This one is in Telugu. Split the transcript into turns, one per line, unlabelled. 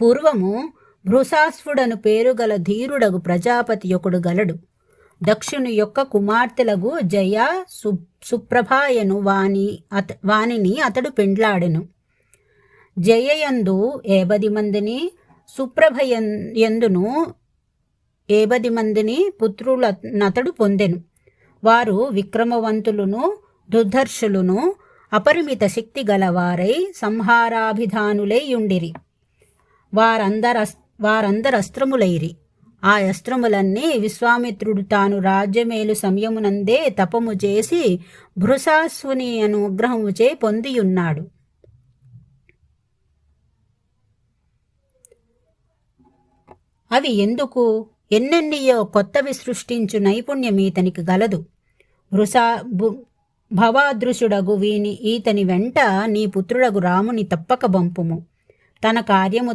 పూర్వము భృశాస్వుడను పేరుగల ధీరుడగు ప్రజాపతి ఒకడు గలడు. దక్షుని యొక్క కుమార్తెలగు జయ సు సుప్రభాయను వాని అత వానిని అతడు పెండ్లాడెను. జయయందు ఏబది మందిని సుప్రభయన్ ఎందును ఏబది మందిని పుత్రులనతడు పొందెను. వారు విక్రమవంతులును దుర్ధర్షులును అపరిమిత శక్తి గలవారై సంహారాభిధానులై యుండిరి. వారందర అస్త్రములైరి. ఆ అస్త్రములన్నీ విశ్వామిత్రుడు తాను రాజ్యమేలు సమయమునందే తపము చేసి భృశాస్వుని అనుగ్రహముచే పొందియున్నాడు. అవి ఎందుకు? ఎన్నెన్నియో కొత్తవి సృష్టించు నైపుణ్యం ఈతనికి గలదు. వృషా భు- భవాదృశుడగు వీని ఈతని వెంట నీ పుత్రుడగు రాముని తప్పక బంపుము తన కార్యము